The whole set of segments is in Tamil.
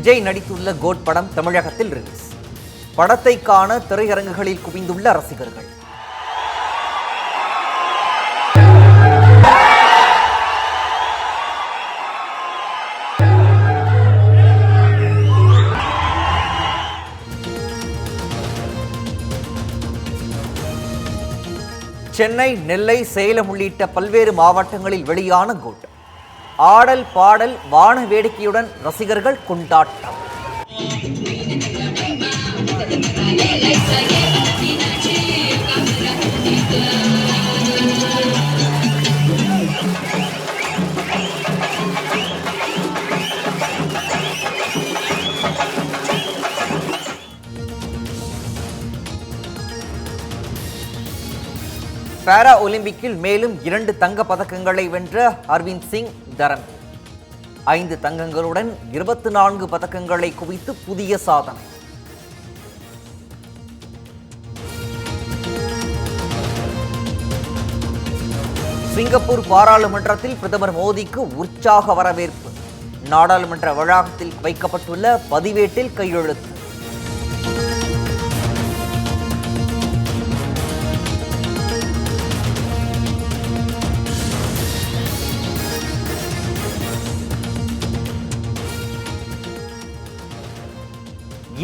விஜய் நடித்துள்ள கோட் படம் தமிழகத்தில் ரிலீஸ் படத்தை காண திரையரங்குகளில் குவிந்துள்ள ரசிகர்கள். சென்னை நெல்லை சேலம் உள்ளிட்ட பல்வேறு மாவட்டங்களில் வெளியான கோட். ஆடல் பாடல் வான வேடிக்கையுடன் ரசிகர்கள் கொண்டாட்டம். பாரா ஒலிம்பிக்கில் மேலும் இரண்டு தங்க பதக்கங்களை வென்ற அரவிந்த் சிங் தரன் ஐந்து தங்கங்களுடன் இருபத்தி நான்கு பதக்கங்களை குவித்து புதிய சாதனை. சிங்கப்பூர் பாராளுமன்றத்தில் பிரதமர் மோடிக்கு உற்சாக வரவேற்பு. நாடாளுமன்ற வளாகத்தில் வைக்கப்பட்டுள்ள பதிவேட்டில் கையெழுத்து.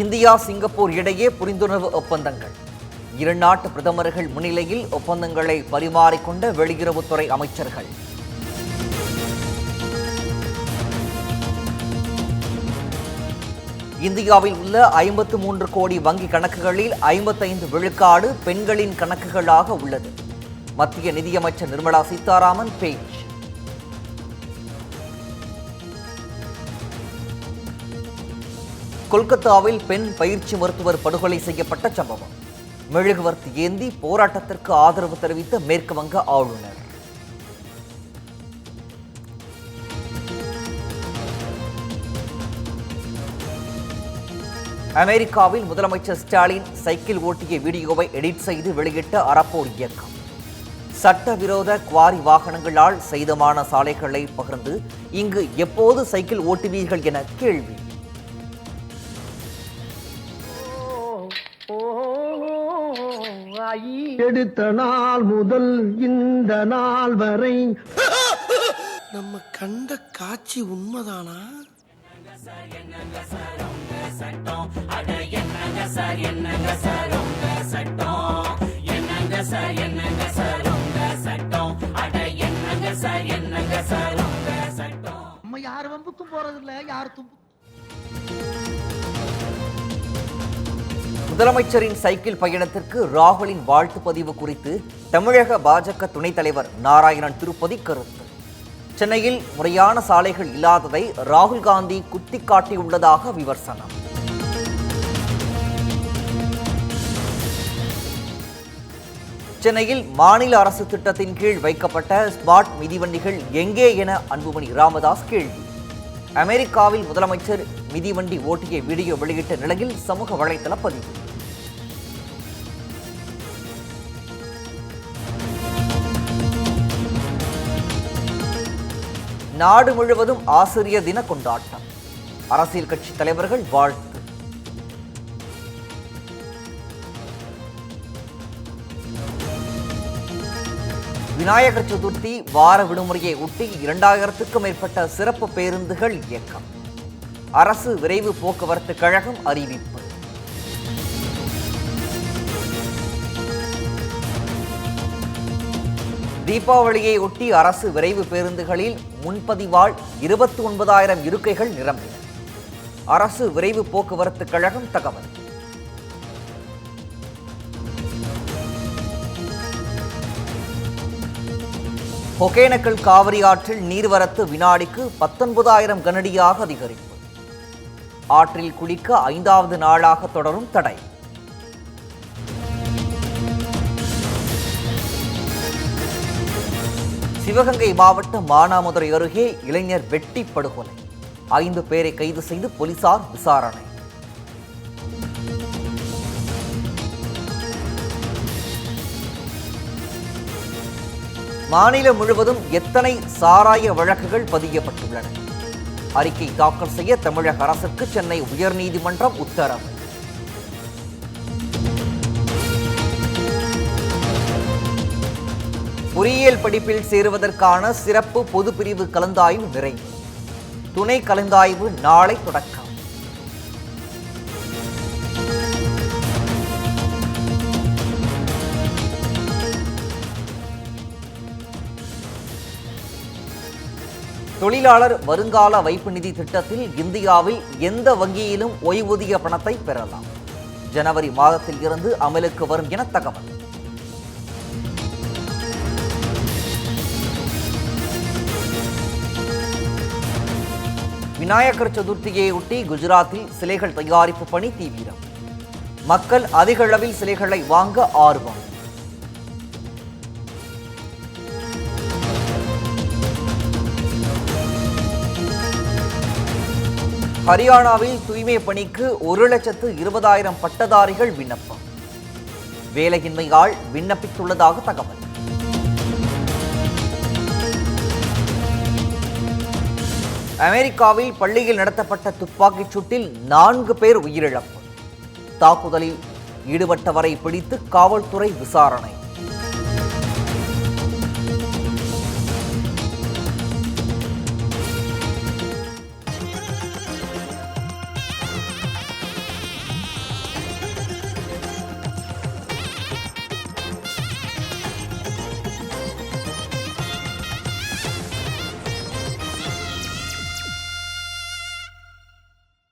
இந்தியா சிங்கப்பூர் இடையே புரிந்துணர்வு ஒப்பந்தங்கள். இரு நாட்டு பிரதமர்கள் முன்னிலையில் ஒப்பந்தங்களை பரிமாறிக்கொண்ட வெளியுறவுத்துறை அமைச்சர்கள். இந்தியாவில் உள்ள ஐம்பத்து மூன்று கோடி வங்கி கணக்குகளில் ஐம்பத்தைந்து விழுக்காடு பெண்களின் கணக்குகளாக உள்ளது. மத்திய நிதியமைச்சர் நிர்மலா சீதாராமன் பேச்சு. கொல்கத்தாவில் பெண் பயிற்சி மருத்துவர் படுகொலை செய்யப்பட்ட சம்பவம். மெழுகுவர்த்தி ஏந்தி போராட்டத்திற்கு ஆதரவு தெரிவித்த மேற்கு வங்க ஆளுநர். அமெரிக்காவில் முதலமைச்சர் ஸ்டாலின் சைக்கிள் ஓட்டிய வீடியோவை எடிட் செய்து வெளியிட்ட அறப்போர் இயக்கம். சட்டவிரோத குவாரி வாகனங்களால் சேதமான சாலைகளை பகிர்ந்து இங்கு எப்போது சைக்கிள் ஓட்டுவீர்கள் என கேள்வி. எடுத்த நாள் முதல் இந்த நாள் வரை. நம்ம கண்ட காட்சி உண்மைதானா? நம்ம யார் வம்புக்கும் போறது இல்ல யார் தும்பு முதலமைச்சரின் சைக்கிள் பயணத்திற்கு ராகுலின் வாழ்த்து பதிவு குறித்து தமிழக பாஜக துணைத் தலைவர் நாராயணன் திருப்பதி கருத்து. சென்னையில் முறையான சாலைகள் இல்லாததை ராகுல் காந்தி குத்தி காட்டியுள்ளதாக விமர்சனம். சென்னையில் மாநில அரசு திட்டத்தின் கீழ் வைக்கப்பட்ட ஸ்மார்ட் மிதிவண்டிகள் எங்கே என அன்புமணி ராமதாஸ் கேள்வி. அமெரிக்காவில் முதலமைச்சர் மிதிவண்டி ஓட்டிய வீடியோ வெளியிட்ட நிலையில் சமூக வலைதள பதிவு. நாடு முழுவதும் ஆசிரியர் தின கொண்டாட்டம். அரசியல் கட்சி தலைவர்கள் வாழ்த்து. விநாயகர் சதுர்த்தி வார விடுமுறையை ஒட்டி இரண்டாயிரத்துக்கும் மேற்பட்ட சிறப்பு பேருந்துகள் இயக்கம். அரசு விரைவு போக்குவரத்து கழகம் அறிவிப்பு. தீபாவளியை ஒட்டி அரசு விரைவு பேருந்துகளில் முன்பதிவால் இருபத்தி ஒன்பதாயிரம் இருக்கைகள் நிரம்பின. அரசு விரைவு போக்குவரத்து கழகம் தகவல். ஒகேனக்கல் காவிரி ஆற்றில் நீர்வரத்து வினாடிக்கு பத்தொன்பதாயிரம் கனடியாக அதிகரிப்பு. ஆற்றில் குளிக்க ஐந்தாவது நாளாக தொடரும் தடை. சிவகங்கை மாவட்டம் மானாமதுரை அருகே இளைஞர் வெட்டி படுகொலை ஐந்து பேரை கைது செய்து போலீசார் விசாரணை. மாநிலம் முழுவதும் எத்தனை சாராய வழக்குகள் பதியப்பட்டுள்ளன? அறிக்கை தாக்கல் செய்ய தமிழக அரசுக்கு சென்னை உயர்நீதிமன்றம் உத்தரவு. பொறியியல் படிப்பில் சேருவதற்கான சிறப்பு பொது பிரிவு கலந்தாய்வு நிறைவு. துணை கலந்தாய்வு நாளை தொடக்கம். தொழிலாளர் வருங்கால வைப்பு நிதி திட்டத்தில் இந்தியாவில் எந்த வங்கியிலும் ஓய்வூதிய பணத்தை பெறலாம். ஜனவரி மாதத்தில் இருந்து அமலுக்கு வரும் என தகவல். விநாயகர் சதுர்த்தியையொட்டி குஜராத்தில் சிலைகள் தயாரிப்பு பணி தீவிரம். மக்கள் அதிக அளவில் சிலைகளை வாங்க ஆர்வம். ஹரியானாவில் தூய்மை பணிக்கு ஒரு லட்சத்து இருபதாயிரம் பட்டதாரிகள் விண்ணப்பம். வேலையின்மையால் விண்ணப்பித்துள்ளதாக தகவல். அமெரிக்காவில் பள்ளியில் நடத்தப்பட்ட துப்பாக்கிச் சூட்டில் நான்கு பேர் உயிரிழப்பு. தாக்குதலில் ஈடுபட்டவரை பிடித்து காவல்துறை விசாரணை.